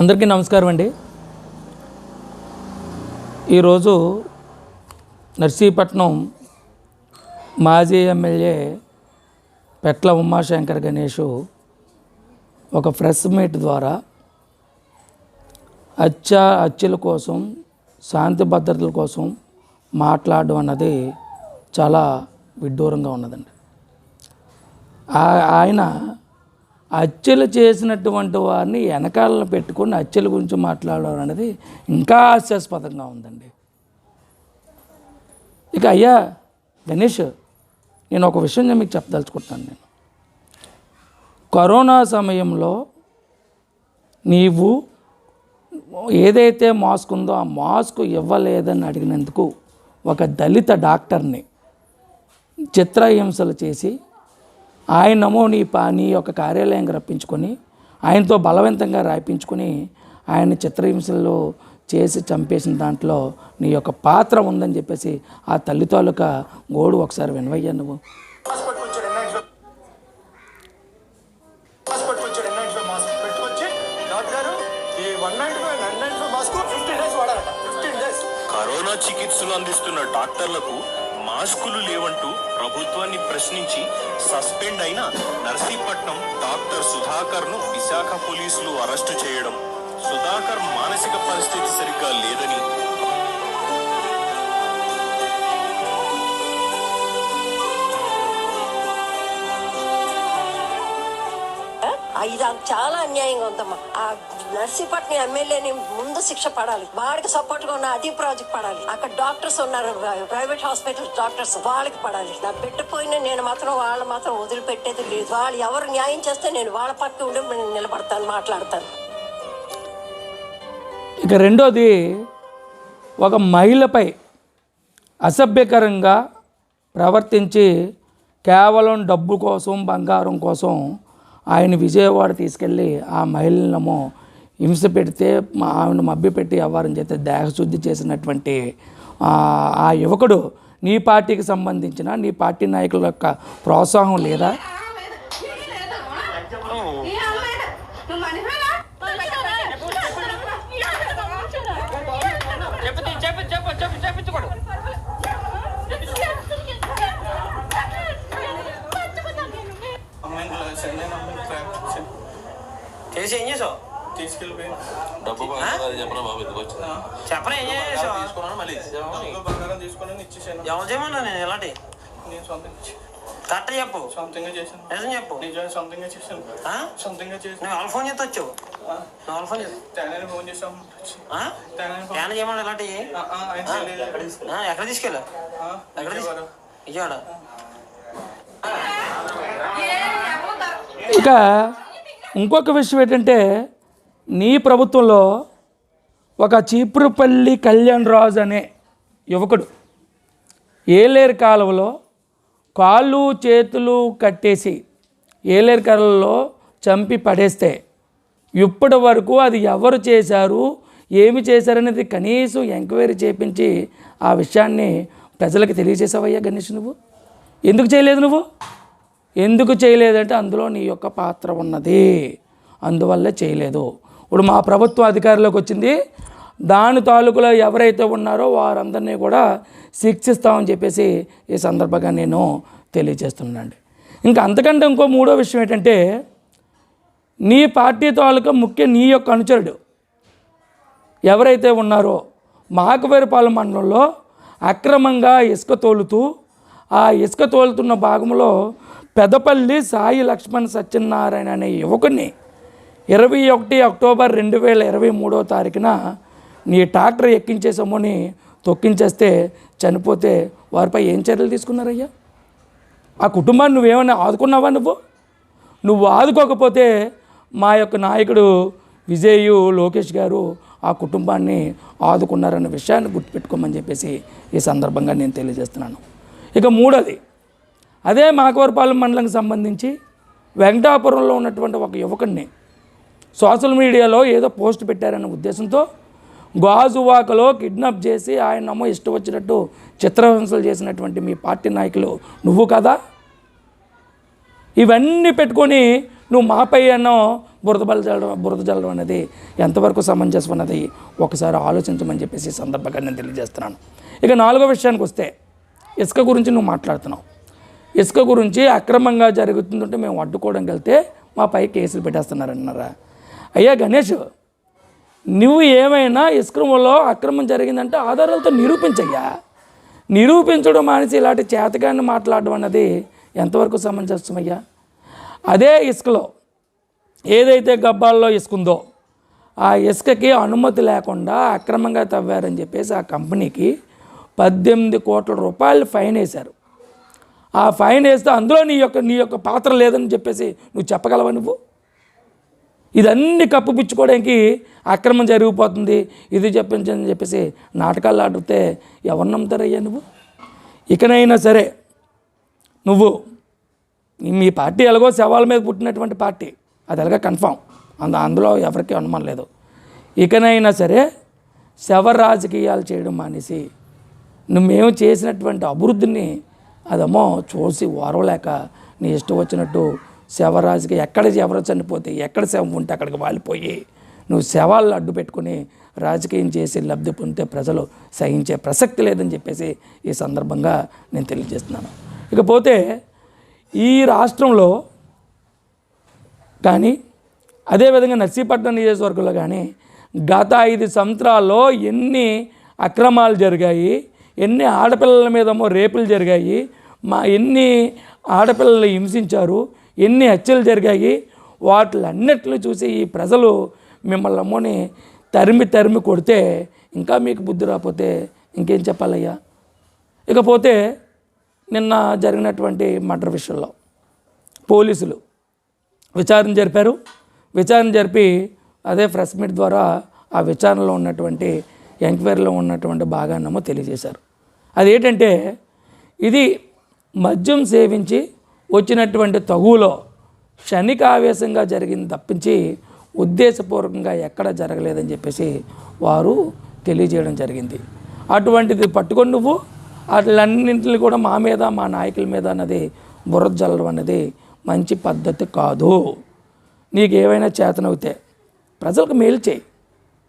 అందరికీ నమస్కారం అండి. ఈరోజు నర్సీపట్నం మాజీ ఎమ్మెల్యే పెట్ల ఉమాశంకర్ గణేష్ ఒక ప్రెస్ మీట్ ద్వారా హత్య హత్యల కోసం శాంతి భద్రతల కోసం మాట్లాడడం అన్నది చాలా విడ్డూరంగా ఉన్నదండి. ఆయన హత్యలు చేసినటువంటి వారిని వెనకాలను పెట్టుకొని హత్యల గురించి మాట్లాడడం అనేది ఇంకా హాస్యాస్పదంగా ఉందండి. ఇక అయ్యా గణేష్ నేను ఒక విషయం నేను మీకు చెప్పదలుచుకుంటాను నేను. కరోనా సమయంలో నీవు ఏదైతే మాస్క్ ఉందో ఆ మాస్క్ ఇవ్వలేదని అడిగినందుకు ఒక దళిత డాక్టర్ని చిత్రహింసలు చేసి ఆయనమో నీ పా నీ యొక్క కార్యాలయంకి రప్పించుకొని ఆయనతో బలవంతంగా రాయించుకొని ఆయన చిత్రహింసల్లో చేసి చంపేసిన దాంట్లో నీ యొక్క పాత్ర ఉందని చెప్పేసి ఆ తల్లి తాలూకా గోడు ఒకసారి వినవయ్యా నువ్వు. కరోనా చికిత్సలు అందిస్తున్న డాక్టర్లకు మాస్కులు లేవంటూ ప్రభుత్వాన్ని ప్రశ్నించి సస్పెండ్ అయిన నర్సీపట్నం డాక్టర్ సుధాకర్ను విశాఖ పోలీసులు అరెస్టు చేయడం. సుధాకర్ మానసిక పరిస్థితి సరిగ్గా లేదని ఇది చాలా అన్యాయంగా ఉందమ్మా. ఆ నర్సీపట్నం ఎమ్మెల్యేని ముందు శిక్ష పడాలి. వాడికి సపోర్ట్గా ఉన్న అది ప్రాజెక్ట్ పడాలి. అక్కడ డాక్టర్స్ ఉన్నారు ప్రైవేట్ హాస్పిటల్ డాక్టర్స్ వాళ్ళకి పడాలి. నా పెట్టిపోయిన నేను మాత్రం వాళ్ళు మాత్రం వదిలిపెట్టేది లేదు. వాళ్ళు ఎవరు న్యాయం చేస్తే నేను వాళ్ళ పక్క ఉండి నిలబడతాను మాట్లాడతాను. ఇక రెండోది ఒక మహిళపై అసభ్యకరంగా ప్రవర్తించి కేవలం డబ్బు కోసం బంగారం కోసం ఆయన విజయవాడ తీసుకెళ్ళి ఆ మహిళలనేమో హింస పెడితే మా ఆమెను మభ్యపెట్టి వ్యవహారం చేస్తే దేహశుద్ధి చేసినటువంటి ఆ యువకుడు నీ పార్టీకి సంబంధించిన నీ పార్టీ నాయకుల యొక్క ప్రోత్సాహం లేదా చెప్పు చెప్పు చెప్పు చెప్పు చెప్పించుకోడు చేసి ఏం చేసావు? తీసుకెళ్ళిపోయాను డబ్బు బంగారం చెప్పరా బాబు ఎందుకు వచ్చింది చెప్పరా ఏం చేసావు? తీసుకున్నాను మళ్ళీ. డబ్బులు బంగారం తీసుకొని ఇచ్చేసాను. ఎవరు చేయమన్నా నేను ఎలాంటి? నేను కరెక్ట్ చెప్పు. సొంతంగా చేశాను. నిజం చెప్పు. నిజంగా సొంతంగా చేశాను. ఆ? సొంతంగా చేశాను. నువ్వు వాళ్ళ ఫోన్ చేస్తే వచ్చావు? వాళ్ళ ఫోన్ చేస్తా తేనాని ఫోన్ చేసాం ఏమైనా చేయమన్నా ఎలాంటి. ఎక్కడ తీసుకెళ్ళా ఆ, ఎక్కడ. విజయవాడ. ఇక ఇంకొక విషయం ఏంటంటే నీ ప్రభుత్వంలో ఒక చీపురుపల్లి కళ్యాణ్ రాజు అనే యువకుడు ఏలేరు కాలువలో కాళ్ళు చేతులు కట్టేసి ఏలేరు కాలంలో చంపి పడేస్తే ఇప్పటి వరకు అది ఎవరు చేశారు ఏమి చేశారనేది కనీసం ఎంక్వైరీ చేపించి ఆ విషయాన్ని ప్రజలకు తెలియజేసావయ్యా గణేష్ నువ్వు? ఎందుకు చేయలేదు నువ్వు? ఎందుకు చేయలేదంటే అందులో నీ యొక్క పాత్ర ఉన్నది. అందువల్లే చేయలేదు. ఇప్పుడు మా ప్రభుత్వ అధికారంలోకి వచ్చింది. దాని తాలూకులో ఎవరైతే ఉన్నారో వారందరినీ కూడా శిక్షిస్తామని చెప్పేసి ఈ సందర్భంగా నేను తెలియజేస్తున్నానండి. ఇంకా అంతకంటే ఇంకో మూడో విషయం ఏంటంటే నీ పార్టీ తాలూకా ముఖ్య నీ యొక్క అనుచరుడు ఎవరైతే ఉన్నారో మాకవేరుపాలెం మండలంలో అక్రమంగా ఇసుక తోలుతూ ఆ ఇసుక తోలుతున్న భాగంలో పెదపల్లి సాయి లక్ష్మణ్ సత్యనారాయణ అనే యువకుని ఇరవై ఒకటి అక్టోబర్ రెండు వేల ఇరవై మూడో తారీఖున నీ ట్రాక్టర్ ఎక్కించేసామని తొక్కించేస్తే చనిపోతే వారిపై ఏం చర్యలు తీసుకున్నారయ్యా? ఆ కుటుంబాన్ని నువ్వేమైనా ఆదుకున్నావా నువ్వు? నువ్వు ఆదుకోకపోతే మా యొక్క నాయకుడు విజయ్ లోకేష్ గారు ఆ కుటుంబాన్ని ఆదుకున్నారన్న విషయాన్ని గుర్తుపెట్టుకోమని చెప్పేసి ఈ సందర్భంగా నేను తెలియజేస్తున్నాను. ఇక మూడోది. అదే మాకవరపాలెం మండలంకి సంబంధించి వెంకటాపురంలో ఉన్నటువంటి ఒక యువకుడిని సోషల్ మీడియాలో ఏదో పోస్ట్ పెట్టారనే ఉద్దేశంతో గాజువాకలో కిడ్నాప్ చేసి ఆయనమో ఇష్టం వచ్చినట్టు చిత్రహింసలు చేసినటువంటి మీ పార్టీ నాయకులు నువ్వు కదా? ఇవన్నీ పెట్టుకొని నువ్వు మాపై అన్నో బురద జల్లడం చల్లడం బురద చల్లడం అనేది ఎంతవరకు సమంజసం అన్నది ఒకసారి ఆలోచించమని చెప్పేసి సందర్భంగా నేను తెలియజేస్తున్నాను. ఇక నాలుగో విషయానికి వస్తే ఇసుక గురించి నువ్వు మాట్లాడుతున్నావు. ఇసుక గురించి అక్రమంగా జరుగుతుందంటే మేము అడ్డుకోవడానికి వెళ్తే మా పై కేసులు పెట్టేస్తున్నారన్నారా? అయ్యా గణేష్ నువ్వు ఏమైనా ఇసుకలో అక్రమం జరిగిందంటే ఆధారాలతో నిరూపించయ్యా. నిరూపించడం మానేసి ఇలాంటి చేతకాన్ని మాట్లాడడం అన్నది ఎంతవరకు సమంజసమయ్యా? అదే ఇసుకలో ఏదైతే గబ్బాల్లో ఇసుకుందో ఆ ఇసుకకి అనుమతి లేకుండా అక్రమంగా తవ్వారని చెప్పేసి ఆ కంపెనీకి పద్దెనిమిది కోట్ల రూపాయలు ఫైన్ వేశారు. ఆ ఫైన్ వేస్తే అందులో నీ యొక్క నీ యొక్క పాత్ర లేదని చెప్పేసి నువ్వు చెప్పగలవా నువ్వు? ఇదన్నీ కప్పుపుచ్చుకోవడానికి అక్రమం జరిగిపోతుంది. ఇది చెప్పించని చెప్పేసి నాటకాలు ఆడితే ఎవరు నమ్ముతారయ్యా నువ్వు? ఇకనైనా సరే నువ్వు మీ పార్టీ ఎలాగో శవాల మీద పుట్టినటువంటి పార్టీ. అది ఎలాగో కన్ఫామ్. అంద అందులో ఎవరికీ అనుమానం లేదు. ఇకనైనా సరే శవ రాజకీయాలు చేయడం మానేసి మేము చేసినటువంటి అభివృద్ధిని అదేమో చూసి ఓరవలేక నీ ఇష్టం వచ్చినట్టు శవ రాజకీయ ఎక్కడ ఎవరు చనిపోతే ఎక్కడ శవం ఉంటే అక్కడికి వాలిపోయి నువ్వు శవాలను అడ్డు పెట్టుకుని రాజకీయం చేసి లబ్ధి పొందితే ప్రజలు సహించే ప్రసక్తి లేదని చెప్పేసి ఈ సందర్భంగా నేను తెలియజేస్తున్నాను. ఇకపోతే ఈ రాష్ట్రంలో కానీ అదేవిధంగా నర్సీపట్నం నియోజకవర్గంలో కానీ గత ఐదు సంవత్సరాల్లో ఎన్ని అక్రమాలు జరిగాయి ఎన్ని ఆడపిల్లల మీదేమో రేపులు జరిగాయి మా ఎన్ని ఆడపిల్లలు హింసించారు ఎన్ని హత్యలు జరిగాయి వాటిలన్నిటిని చూసి ఈ ప్రజలు మిమ్మల్ని అమ్మని తరిమి తరిమి కొడితే ఇంకా మీకు బుద్ధి రాకపోతే ఇంకేం చెప్పాలయ్యా? ఇకపోతే నిన్న జరిగినటువంటి మర్డర్ విషయంలో పోలీసులు విచారణ జరిపారు. విచారణ జరిపి అదే ప్రెస్ మీట్ ద్వారా ఆ విచారణలో ఉన్నటువంటి ఎంక్వైరీలో ఉన్నటువంటి భాగాన్నమో తెలియజేశారు. అదేంటంటే ఇది మద్యం సేవించి వచ్చినటువంటి తగువులో క్షణిక ఆవేశంగా జరిగింది తప్పించి ఉద్దేశపూర్వకంగా ఎక్కడ జరగలేదని చెప్పేసి వారు తెలియజేయడం జరిగింది. అటువంటిది పట్టుకొని నువ్వు అట్లన్నింటిని కూడా మా మీద మా నాయకుల మీద అన్నది బుర్ర జల్లడం అనేది మంచి పద్ధతి కాదు. నీకు ఏవైనా చేతనవుతే ప్రజలకు మేలు చేయి.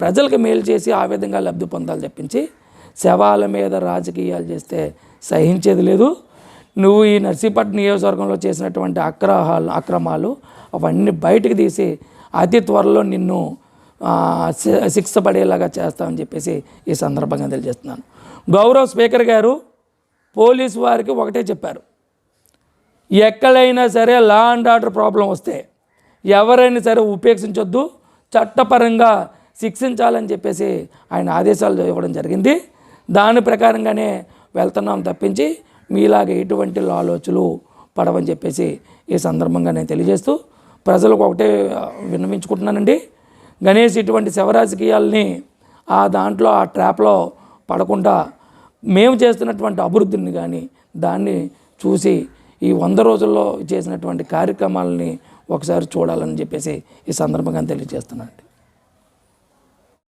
ప్రజలకు మేలు చేసి ఆ విధంగా లబ్ధి పొందాలి చెప్పించి శవాల మీద రాజకీయాలు చేస్తే సహించేది లేదు. నువ్వు ఈ నర్సీపట్నం నియోజకవర్గంలో చేసినటువంటి అక్రహాలు అక్రమాలు అవన్నీ బయటకు తీసి అతి త్వరలో నిన్ను శి- శిక్ష పడేలాగా చేస్తామని చెప్పేసి ఈ సందర్భంగా తెలియజేస్తున్నాను. గౌరవ్ స్పీకర్ గారు పోలీసు వారికి ఒకటే చెప్పారు. ఎక్కడైనా సరే లా అండ్ ఆర్డర్ ప్రాబ్లం వస్తే ఎవరైనా సరే ఉపేక్షించొద్దు. చట్టపరంగా శిక్షించాలని చెప్పేసి ఆయన ఆదేశాలు ఇవ్వడం జరిగింది. దాని ప్రకారంగానే వెళ్తున్నాం తప్పించి మీలాగ ఎటువంటి ఆలోచనలు పడవని చెప్పేసి ఈ సందర్భంగా నేను తెలియజేస్తూ ప్రజలకు ఒకటే విన్నవించుకుంటున్నానండి. గణేష్ ఇటువంటి శవరాజకీయాల్ని ఆ దాంట్లో ఆ ట్రాప్లో పడకుండా మేము చేస్తున్నటువంటి అభివృద్ధిని కానీ దాన్ని చూసి ఈ వంద రోజుల్లో చేసినటువంటి కార్యక్రమాలని ఒకసారి చూడాలని చెప్పేసి ఈ సందర్భంగా తెలియజేస్తున్నాను